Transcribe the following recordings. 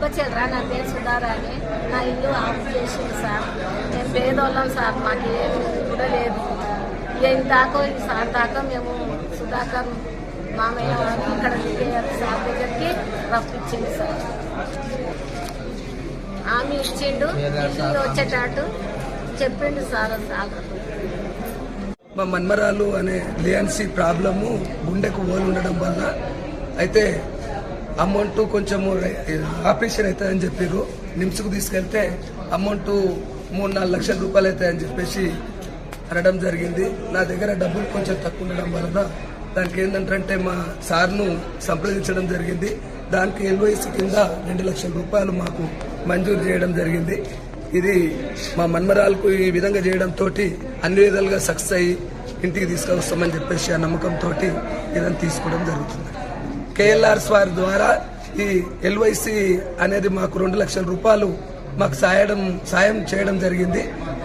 దుబ్బచెలరా నా పేరు సుధారాణి నా ఇల్లు ఆఫ్ చేసింది సార్. మేము పేదోళ్ళం సార్ మాకు ఏమి కూడా లేదు. ఏం దాకా ఈ సార్ దాకా మేము సుధాకర్ మామయ్య ఇక్కడ సార్ దగ్గరికి రప్పించింది సార్. ఆమె ఇచ్చిండు ఇల్లు వచ్చేటట్టు చెప్పిండు సార్ సార్. మా మన్మరాలు అనే లియాన్సీ ప్రాబ్లము గుండెకు ఓలు ఉండడం వల్ల అయితే అమౌంట్ కొంచెము ఆపరేషన్ అవుతుందని చెప్పారు నిమ్స్కు తీసుకెళ్తే అమౌంట్ మూడు నాలుగు లక్షల రూపాయలు అవుతాయని చెప్పేసి అనడం జరిగింది. నా దగ్గర డబ్బులు కొంచెం తక్కువ ఉండడం వలన దానికి ఏంటంటే మా సార్ను సంప్రదించడం జరిగింది. దానికి ఎల్వైసీ కింద రెండు లక్షల రూపాయలు మాకు మంజూరు చేయడం జరిగింది. ఇది మా మన్మరాలకు ఈ విధంగా చేయడంతో అన్ని విధాలుగా సక్సెస్ అయ్యి ఇంటికి తీసుకొస్తామని చెప్పేసి ఆ నమ్మకంతో ఇదని తీసుకోవడం జరుగుతుంది. కేఎల్ఆర్స్ వారి ద్వారా ఈ ఎల్వైసి అనేది మాకు రెండు లక్షల రూపాయలు మాకు సాయడం సాయం చేయడం జరిగింది.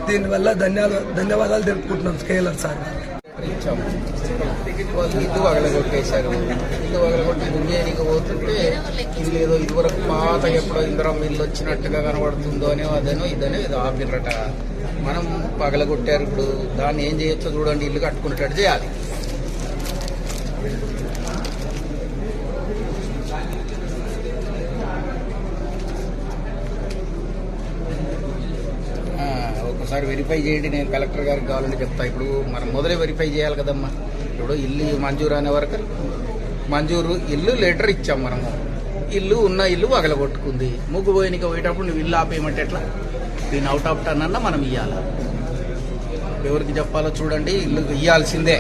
దీనివల్ల ధన్యవాదాలు ధన్యవాదాలు తెలుపుకుంటున్నాం కేఎల్ఆర్ సార్ వాళ్ళు ఇల్లు వగలగొట్టేశారు. ఇల్లు పోతుంటే ఇల్లు ఏదో ఇదివరకు పాత ఎప్పుడో ఇందరం ఇల్లు వచ్చినట్టుగా కనబడుతుందో అని అదేనో ఇదనో ఏదో ఆపిర్రట. మనం పగలగొట్టారు ఇప్పుడు. దాన్ని ఏం చేయొచ్చో చూడండి. ఇల్లు కట్టుకునేటట్టు చేయాలి ఆ, ఒకసారి వెరిఫై చేయండి నేను కలెక్టర్ గారికి కావాలని చెప్తా. ఇప్పుడు మనం మొదలే వెరిఫై చేయాలి కదమ్మా. ఇప్పుడు ఇల్లు మంజూరు అనే వరకు మంజూరు ఇల్లు లెటర్ ఇచ్చాం మనము. ఇల్లు ఉన్న ఇల్లు పగలగొట్టుకుంది ముగ్గు పోయినకి పోయేటప్పుడు నువ్వు ఇల్లు ఆపేయమంటే ఎట్లా? దీని అవుట్ ఆఫ్ టర్న్ అన్నా మనం ఇవ్వాలి ఎవరికి చెప్పాలో చూడండి ఇల్లు ఇవ్వాల్సిందే